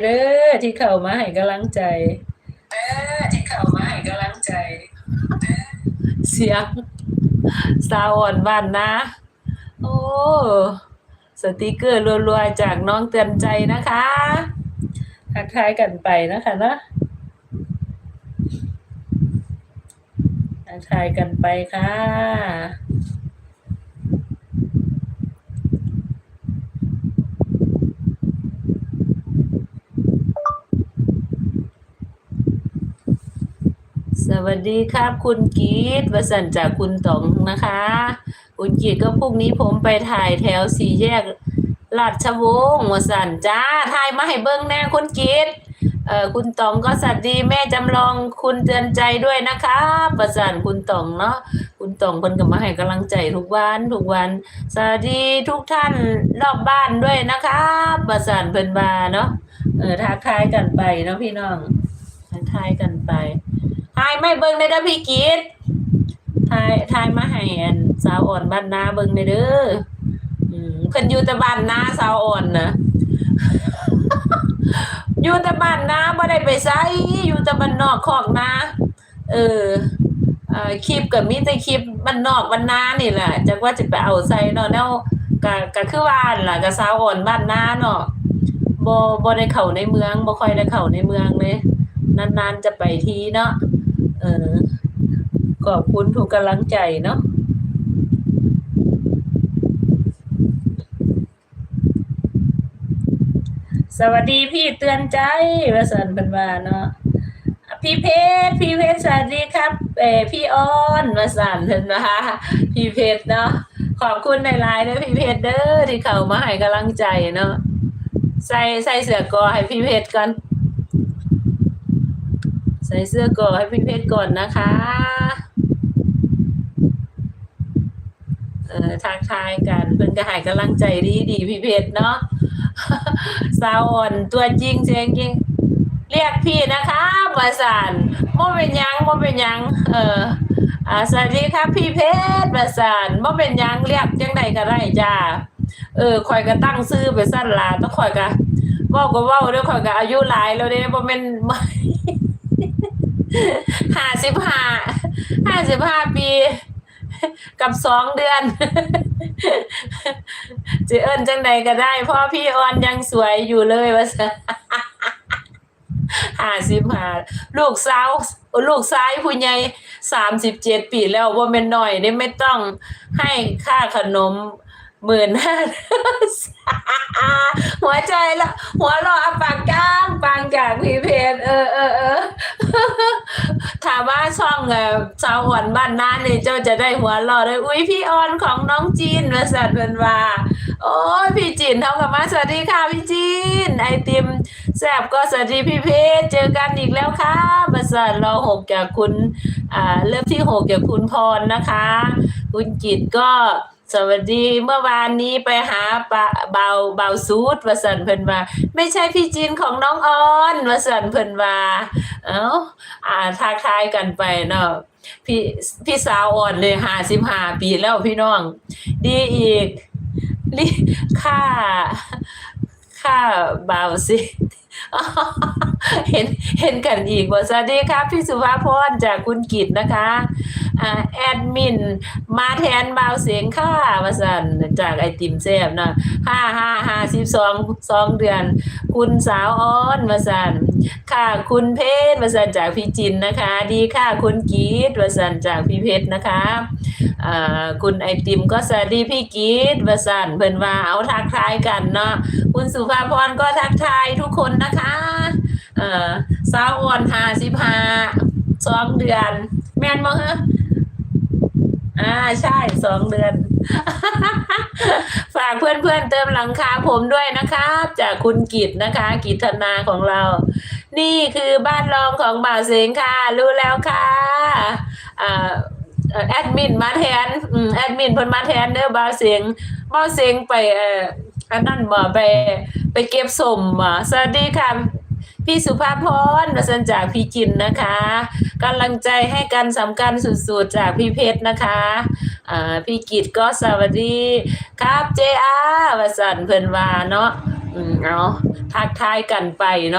เด้อที่เข้ามาให้กำลังใจเด้อที่เข้ามาให้กำลังใจเสียงสาวอ่อนบ้านนะ โอ้สติกเกอร์รัวๆจากน้องเตือนใจนะคะทักทายกันไปนะคะเนาะทักทายกันไปค่ะ ส วัสดีครับคุณกีดวสันจากคุณต๋องนะคะ คุณกีดก็พรุ่งนี้ผมไปถ่ายแถวสี่แยกลาดชวงศ์วสันจ้าถ่ายมาให้เบิ้งแน่คุณกีดเอ่อคุณต๋องก็สวัสดีแม่จำลองคุณเตือนใจด้วยนะคะประสานคุณต๋องเนาะคุณต๋องเพิ่นก็มาให้กำลังใจทุกวันทุกวันสวัสดีทุกท่านรอบบ้านด้วยนะคะประสานเพิ่นบาเนาะเออทักทายกันไปเนาะพี่น้องทักทายกันไปายไม่เบิ่งได้เด้อพี่กีดทายทายมาให้อันสาวอ่อนบ้านนาเบิ่งได้เด้ออืมเพิ่นอยู่แต่บ้านนาสาวอ่อนนะอยู่แต่บ้านนาบ่ได้ไปไสอยู่แต่บ้านนอกคอกนาเอออ่อคลิปก็มีแต่คลิปบ้านนอกบ้านนานี่แหละจักว่าจะไปเอาใส่เนาะแนวก็ก็คือว่านั่นล่ะก็สาวอ่อนบ้านนาเนาะบ่บ่ได้เข้าในเมืองบ่ค่อยได้เข้าในเมืองเลยนานๆจะไปทีเนาะ เออขอบคุณทุกกำลังใจเนาะสวัสดีพี่เตือนใจวสันต์เป็นวาเนาะพี่เพชรพี่เพชรสวัสดีครับ เอพี่อ้อนวสันต์เห็นนะคะพี่เพชรเนาะขอบคุณในไลน์ด้วยพี่เพชรเด้อที่เข้ามาให้กำลังใจเนาะใส่ใส่เสื้อกอให้พี่เพชรกัน ใส่เสื้อก่อให้พี่เพชรก่อนนะคะ เออทักทายกันเพิ่นก็หายกำลังใจดีดีพี่เพชรเนาะสาวอ่อนตัวจริงเสียงจริง เรียกพี่นะคะประสานบ่เป็นยังบ่เป็นยัง เอออ่าสวัสดีครับพี่เพชรประสานบ่เป็นยังเรียกจังใดก็ได้จ้าเออข่อยก็ตั้งชื่อไปสั้นลาต้องข่อยก็เว้าก็เว้าเด้อข่อยก็อายุหลายแล้วเด้บ่แม่น ห้าสิบห้าห้าสิบห้าปี กับสองเดือนจะเอิ้นจังใดก็ได้พ่อพี่ออนยังสวยอยู่เลยว่าซะห้าสิบห้าลูกสาวลูกชายผู้ใหญ่สามสิบเจ็ดปีแล้วว่าเป็นน้อยได้ไม่ต้องให้ค่าขนมหมื่นห้าหัวใจละหัวรอปากกลางปังจากพี่เพจเออเออเอ มว่าช่องเอ่อชาวหวนบ้านน้าเนี่ยเจ้าจะได้หัวหล่อเลยอุ้ยพี่ออนของน้องจีนมาสัตว์เป็นว่าโอ้ยพี่จีนเท่ากับมาสวัสดีค่ะพี่จีน ไอติมแซบก็สวัสดีพี่เพชรเจอกันอีกแล้วค่ะประสานเราหกจากคุณอ่าเริ่มที่หกจากคุณพรนะคะ คุณจิตก็ สวัสดีเมื่อวานนี้ไปหาปะเบาเบาซูดวสันเพิ่นว่า ไม่ใช่พี่จีนของน้องออนวสันเพิ่นว่า เอ้าอ่าทักทายกันไปเนาะพี่พี่สาวอ่อนเลยห้าสิบห้าปีแล้วพี่น้อง ดีอีกลิค่าค่าเบาสิเห็นเห็นกันอีกว่าสวัสดีครับ พี่สุภาพรจากคุณกิตนะคะ แอดมิน มาแทนเบาเสียงค่ะมาสันจากไอติมแซบนะห้าห้าห้าสิบสองสองเดือน คุณสาวอ้อนมาสันค่ะคุณเพชรมาสันจากพี่จินนะคะ ดีค่ะคุณกีดมาสันจากพี่เพชรนะคะอ่าคุณไอติมก็สวัสดีพี่กีดมาสันเพิ่นว่าเอาทักทายกันเนาะคุณสุภาพรก็ทักทายทุกคนนะคะเออสาวอ่อนห้าสิบห้าสองเดือน แมนบ่ฮะ อ่าใช่สองเดือน ฝากเพื่อนๆเติมหลังคาผมด้วยนะครับ จากคุณกิตนะคะ กิตนาของเรา นี่คือบ้านรองของบ่าวเสงค่ะ รู้แล้วค่ะอ่าแอดมินมาแทนแอดมินเพิ่นมาแทนเด้อบ่าวเสียงบ่าวเสียงไปอันนั้นบ่ไปไปเก็บสมบ่สวัสดีค่ะ พี่สุภาพรมาสันจากพี่จินนะคะกำลังใจให้กันสำคัญสุดๆจากพี่เพชรนะคะพี่กิตก็สวัสดีครับเจ้าวสันเพิ่นว่าเนาะอืมเอาทักทายกันไปเนาะ